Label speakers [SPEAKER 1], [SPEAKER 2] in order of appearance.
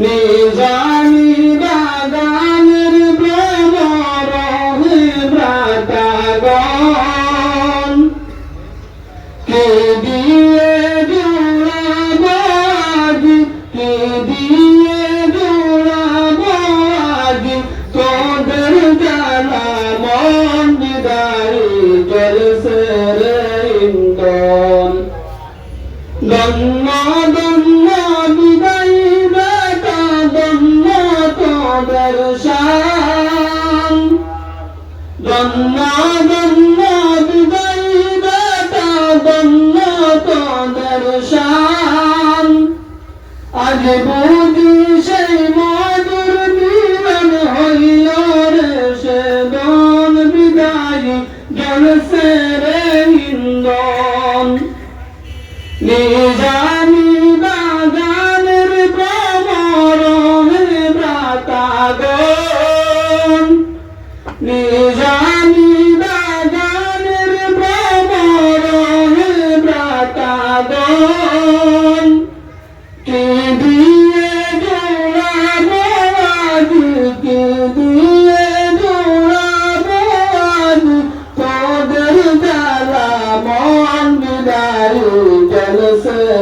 [SPEAKER 1] নিজানি বাগানের প্রেম রহে ভ্রাতাগণ কে দিয়ে জোড়াবাজি কে দিয়ে জোড়াবাজি তোদের জানা মন বিদারি জলসে রে ইন্দন গঙ্গা দর্শন দন্ন দন্ন বিদৈবতা দন্ন তো দর্শন আজ বহু নিজামি বাগানের প্রাতাগণ। কে দিয়ে দৌড়াবো আজ কে দিয়ে দৌড়াবো আজ তোদের জ্বালা মন বিদায়, জলসে